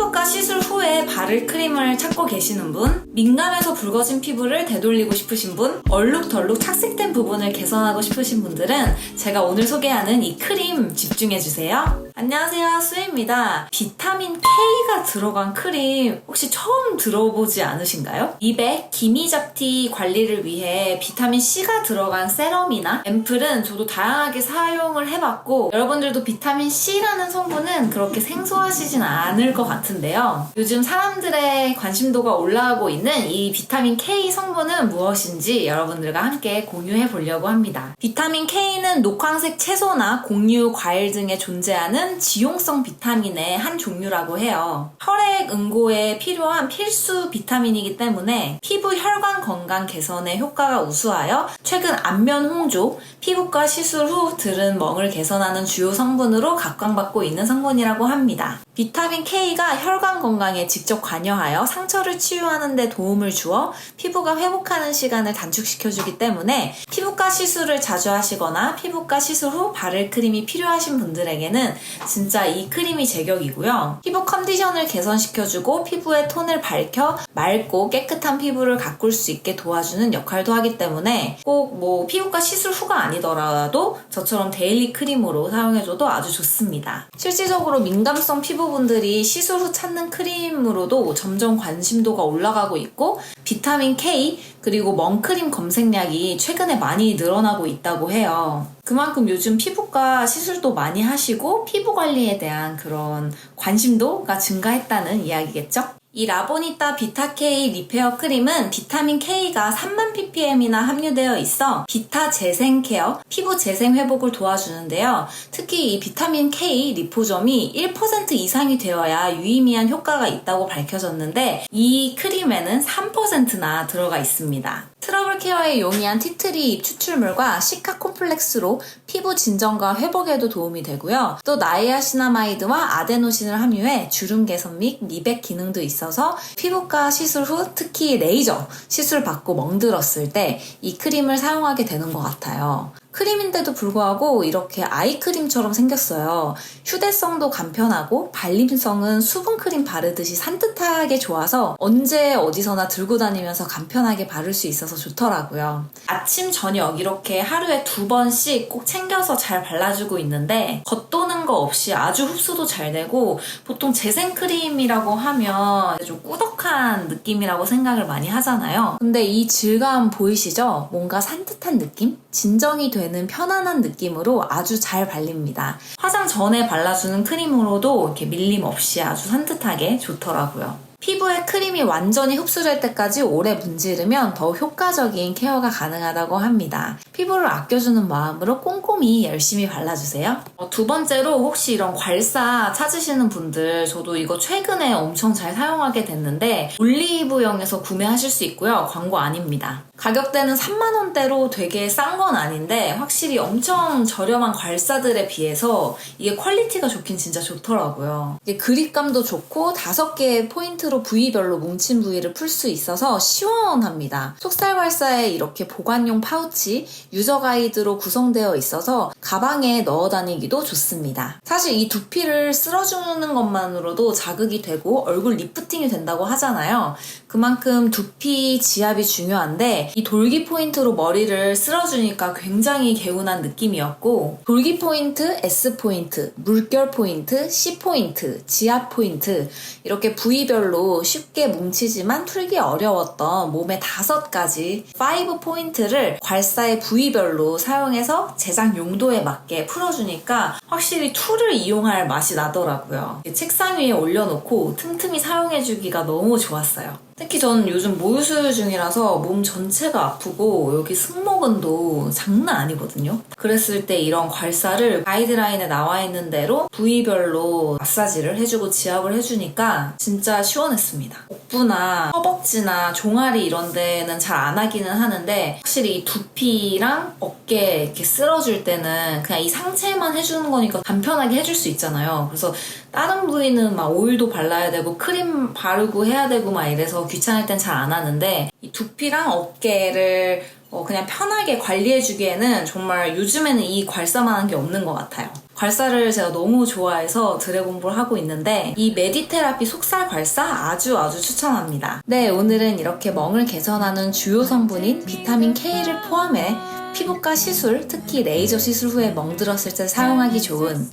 피부과 시술 후에 바를 크림을 찾고 계시는 분, 민감해서 붉어진 피부를 되돌리고 싶으신 분, 얼룩덜룩 착색된 부분을 개선하고 싶으신 분들은 제가 오늘 소개하는 이 크림 집중해주세요. 안녕하세요, 수혜입니다. 비타민 K가 들어간 크림 혹시 처음 들어보지 않으신가요? 입에 기미잡티 관리를 위해 비타민 C가 들어간 세럼이나 앰플은 저도 다양하게 사용을 해봤고 여러분들도 비타민 C라는 성분은 그렇게 생소하시진 않을 것 같은데요. 요즘 사람들의 관심도가 올라가고 있는 이 비타민 K 성분은 무엇인지 여러분들과 함께 공유해 보려고 합니다. 비타민 K는 녹황색 채소나 곡류, 과일 등에 존재하는 지용성 비타민의 한 종류라고 해요. 혈액 응고에 필요한 필수 비타민이기 때문에 피부 혈관 건강 개선에 효과가 우수하여 최근 안면 홍조, 피부과 시술 후 들은 멍을 개선하는 주요 성분으로 각광받고 있는 성분이라고 합니다. 비타민 K가 혈관 건강에 직접 관여하여 상처를 치유하는 데 도움을 주어 피부가 회복하는 시간을 단축시켜주기 때문에 피부과 시술을 자주 하시거나 피부과 시술 후 바를 크림이 필요하신 분들에게는 진짜 이 크림이 제격이고요. 피부 컨디션을 개선시켜주고 피부의 톤을 밝혀 맑고 깨끗한 피부를 가꿀 수 있게 도와주는 역할도 하기 때문에 꼭 뭐 피부과 시술 후가 아니더라도 저처럼 데일리 크림으로 사용해줘도 아주 좋습니다. 실질적으로 민감성 피부분들이 시술 후 찾는 크림으로도 점점 관심도가 올라가고 있고 비타민 K 그리고 멍크림 검색량이 최근에 많이 늘어나고 있다고 해요. 그만큼 요즘 피부과 시술도 많이 하시고 피부 관리에 대한 그런 관심도가 증가했다는 이야기겠죠? 이 라보니타 비타-K 리페어 크림은 비타민 K가 3만 ppm이나 함유되어 있어 비타 재생 케어, 피부 재생 회복을 도와주는데요. 특히 이 비타민 K 리포점이 1% 이상이 되어야 유의미한 효과가 있다고 밝혀졌는데 이 크림에는 3%나 들어가 있습니다. 트러블 케어에 용이한 티트리 잎 추출물과 시카 콤플렉스로 피부 진정과 회복에도 도움이 되고요. 또 나이아시나마이드와 아데노신을 함유해 주름 개선 및 미백 기능도 있어서 피부과 시술 후 특히 레이저 시술 받고 멍들었을 때 이 크림을 사용하게 되는 것 같아요. 크림인데도 불구하고 이렇게 아이크림처럼 생겼어요. 휴대성도 간편하고 발림성은 수분크림 바르듯이 산뜻하게 좋아서 언제 어디서나 들고 다니면서 간편하게 바를 수 있어서 좋더라고요. 아침, 저녁 이렇게 하루에 두 번씩 꼭 챙겨서 잘 발라주고 있는데 겉도는 거 없이 아주 흡수도 잘 되고 보통 재생크림이라고 하면 좀 꾸덕한 느낌이라고 생각을 많이 하잖아요. 근데 이 질감 보이시죠? 뭔가 산뜻한 느낌? 진정이 되는 편안한 느낌으로 아주 잘 발립니다. 화장 전에 발라주는 크림으로도 이렇게 밀림 없이 아주 산뜻하게 좋더라고요. 피부에 크림이 완전히 흡수될 때까지 오래 문지르면 더 효과적인 케어가 가능하다고 합니다. 피부를 아껴주는 마음으로 꼼꼼히 열심히 발라주세요. 어, 두 번째로 혹시 이런 괄사 찾으시는 분들 저도 이거 최근에 엄청 잘 사용하게 됐는데 올리브영에서 구매하실 수 있고요. 광고 아닙니다. 가격대는 3만원대로 되게 싼 건 아닌데 확실히 엄청 저렴한 괄사들에 비해서 이게 퀄리티가 좋긴 진짜 좋더라고요. 이게 그립감도 좋고 다섯 개의 포인트 로 부위별로 뭉친 부위를 풀 수 있어서 시원합니다. 속살 괄사에 이렇게 보관용 파우치, 유저 가이드로 구성되어 있어서 가방에 넣어 다니기도 좋습니다. 사실 이 두피를 쓸어주는 것만으로도 자극이 되고 얼굴 리프팅이 된다고 하잖아요. 그만큼 두피 지압이 중요한데 이 돌기 포인트로 머리를 쓸어주니까 굉장히 개운한 느낌이었고 돌기 포인트, S 포인트, 물결 포인트, C 포인트, 지압 포인트 이렇게 부위별로 쉽게 뭉치지만 풀기 어려웠던 몸의 다섯 가지 5 포인트를 괄사의 부위별로 사용해서 제작 용도에 맞게 풀어주니까 확실히 툴을 이용할 맛이 나더라고요. 책상 위에 올려놓고 틈틈이 사용해주기가 너무 좋았어요. 특히 저는 요즘 모유수유 중이라서 몸 전체가 아프고 여기 승모근도 장난 아니거든요. 그랬을 때 이런 괄사를 가이드라인에 나와 있는 대로 부위별로 마사지를 해주고 지압을 해주니까 진짜 시원했습니다. 복부나 허벅지나 종아리 이런 데는 잘 안 하기는 하는데 확실히 이 두피랑 어깨 이렇게 쓸어줄 때는 그냥 이 상체만 해주는 거니까 간편하게 해줄 수 있잖아요. 그래서 다른 부위는 막 오일도 발라야 되고 크림 바르고 해야 되고 막 이래서 귀찮을 땐 잘 안 하는데 이 두피랑 어깨를 어, 그냥 편하게 관리해주기에는 정말 요즘에는 이 괄사만한 게 없는 것 같아요. 괄사를 제가 너무 좋아해서 드래곤볼 하고 있는데 이 메디테라피 속살 괄사 아주 아주 추천합니다. 네, 오늘은 이렇게 멍을 개선하는 주요 성분인 비타민 K를 포함해 피부과 시술, 특히 레이저 시술 후에 멍들었을 때 사용하기 좋은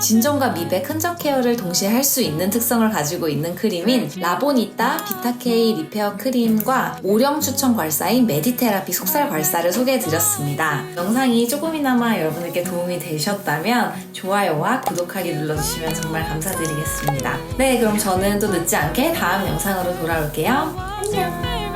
진정과 미백, 흔적 케어를 동시에 할 수 있는 특성을 가지고 있는 크림인 라보니타 비타K 리페어 크림과 오령 추천 괄사인 메디테라피 속살 괄사를 소개해드렸습니다. 영상이 조금이나마 여러분에게 도움이 되셨다면 좋아요와 구독하기 눌러주시면 정말 감사드리겠습니다. 네, 그럼 저는 또 늦지 않게 다음 영상으로 돌아올게요. 안녕!